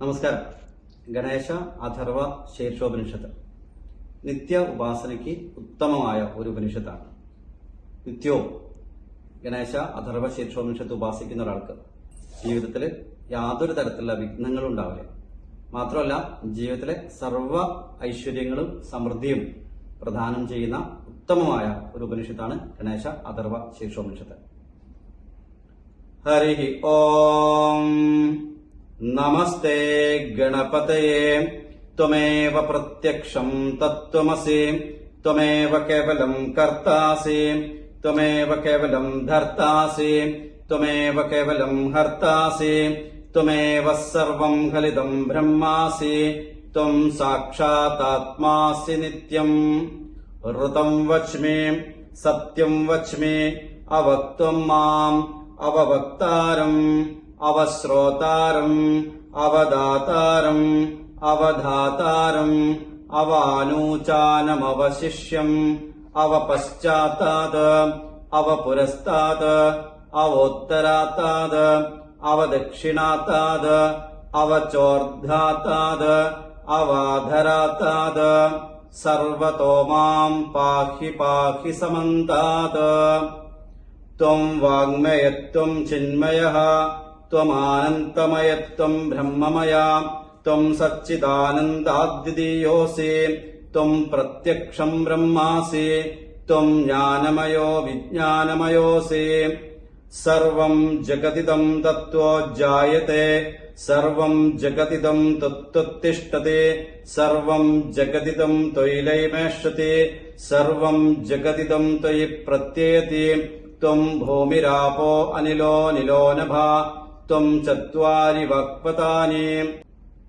നമസ്കാരം. ഗണേശ അഥർവ ശീർഷോപനിഷത്ത് നിത്യ ഉപാസനയ്ക്ക് ഉത്തമമായ ഒരു ഉപനിഷത്താണ്. നിത്യവും ഗണേശ അഥർവ ശീർഷോപനിഷത്ത് ഉപാസിക്കുന്ന ഒരാൾക്ക് ജീവിതത്തിൽ യാതൊരു തരത്തിലുള്ള വിഘ്നങ്ങളും ഉണ്ടാവില്ല. മാത്രമല്ല ജീവിതത്തിലെ സർവ ഐശ്വര്യങ്ങളും സമൃദ്ധിയും പ്രദാനം ചെയ്യുന്ന ഉത്തമമായ ഒരു ഉപനിഷത്താണ് ഗണേശ അഥർവ ശീർഷോപനിഷത്ത് ഹരി ഓം नमस्ते गणपतये। त्वमेव प्रत्यक्षम् तत्त्वमसि। त्वमेव केवलम् कर्तासि। त्वमेव केवलम् धर्तासि। त्वमेव केवलम् हर्तासि। त्वमेव सर्वम् खलिदम् ब्रह्मासि। त्वम् साक्षातात्मासि नित्यम् ऋतम् वच्मि सत्यम् वच्मि अवक्त्वम् माम् अववक्तारम्। अवश्रोतारम् अवदातारम् अवधातारम् अवानूचानमवशिष्यम् अवपश्चात्ताद अव पुरस्तात् अवोत्तराताद् अवदक्षिणाताद् अवचोर्धाताद सर्वतो माम् पाहि पाहि समन्तात्। त्वम् वाङ्मयत्वम् चिन्मयः त्वमानन्तमयत्वं ब्रह्ममया त्वं सच्चिदानन्दाद्वितीयोऽसि त्वं प्रत्यक्षं ब्रह्मासि त्वं ज्ञानमयो विज्ञानमयोऽसि। सर्वं जगदिदं तत्त्वो जायते सर्वं जगदिदं तत्त्वतिष्ठति सर्वं जगदिदं त्वयिलैमेष्यति सर्वं जगदिदं त्वयि प्रत्ययति त्वं भूमिरापो अनिलो निलो नभा त्वं चत्वारि वक्पतानि।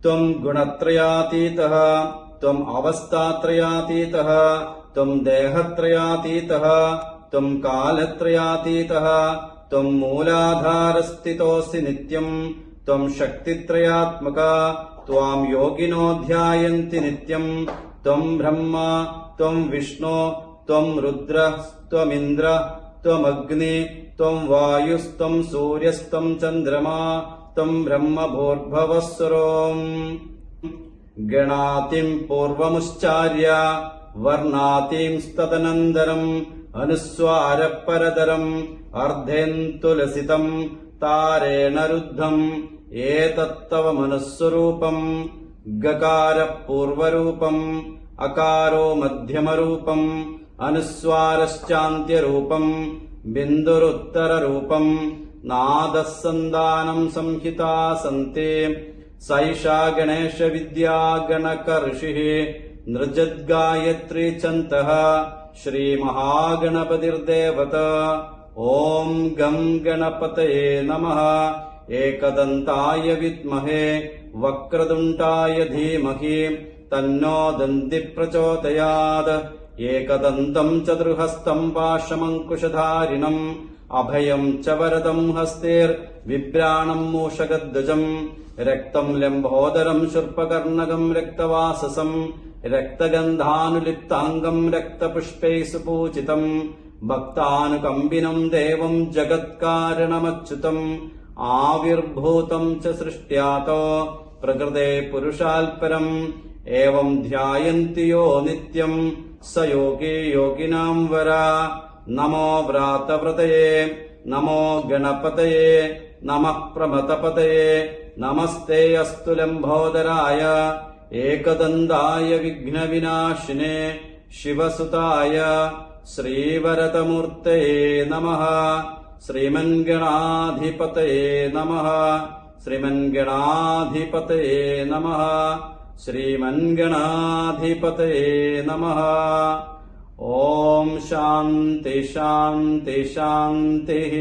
त्वं गुणत्रयातीतः। त्वम् अवस्थात्रयातीतः। त्वं देहत्रयातीतः। त्वं कालत्रयातीतः। त्वं मूलाधारस्थितोऽसि नित्यम् त्वं शक्तित्रयात्मका। त्वां योगिनो ध्यायन्ति नित्यम् त्वं ब्रह्म त्वं विष्णु त्वं रुद्रः त्वमिन्द्र त्वमग्नि त्वं वायुस्त्वं सूर्यस्त्वं चन्द्रमा त्वं ब्रह्मभूर्भवः स्वरोम् गणातिम् पूर्वमुच्चार्य वर्णातिंस्तदनन्तरम् अनुस्वारपरदरम् अर्धेन्तुलसितम् तारेण रुद्धम् एतत्तव मनुःस्वरूपम् गकारः पूर्वरूपम् अकारो मध्यमरूपम् अनुस्वारश्चान्त्यरूपम् बिन्दुरुत्तररूपम् नादः सन्दानम् संहिता सन्ति सैषा गणेशविद्या गणकऋषिः नृजद्गायत्री चन्तः श्रीमहागणपतिर्देवत ॐ गम् गणपतये नमः। एकदन्ताय विद्महे वक्रतुण्डाय धीमहि तन्नो दन्ति प्रचोदयात् एकदन्तम् चतुर्हस्तम् पाशमङ्कुशधारिणम् अभयम् च वरदम् हस्तेर्विभ्राणम् मूषगद्वजम् रक्तम् लम्बोदरम् शूर्पकर्णकम् रक्तवाससम् रक्तगन्धानुलिप्ताङ्गम् रक्तपुष्पैः सुपूजितम् भक्तानुकम्बिनम् देवम् जगत्कारणमच्युतम् आविर्भूतम् च सृष्ट्यातो प्रकृते पुरुषाल्परम् एवम् ध्यायन्ति यो नित्यम् स योगी योगिनाम् वरा। नमो व्रातव्रतये नमो गणपतये नमः प्रमतपतये। नमस्ते अस्तु लम्बोदराय। एकदन्दाय विघ्नविनाशिने शिवसुताय। श्रीवरदमूर्तये नमः। श्रीमन्गणाधिपतये नमः। श्रीमन्गणाधिपतये नमः श्रीमन्गणाधिपतये नमः। ॐ शान्ति शान्ति शान्तिः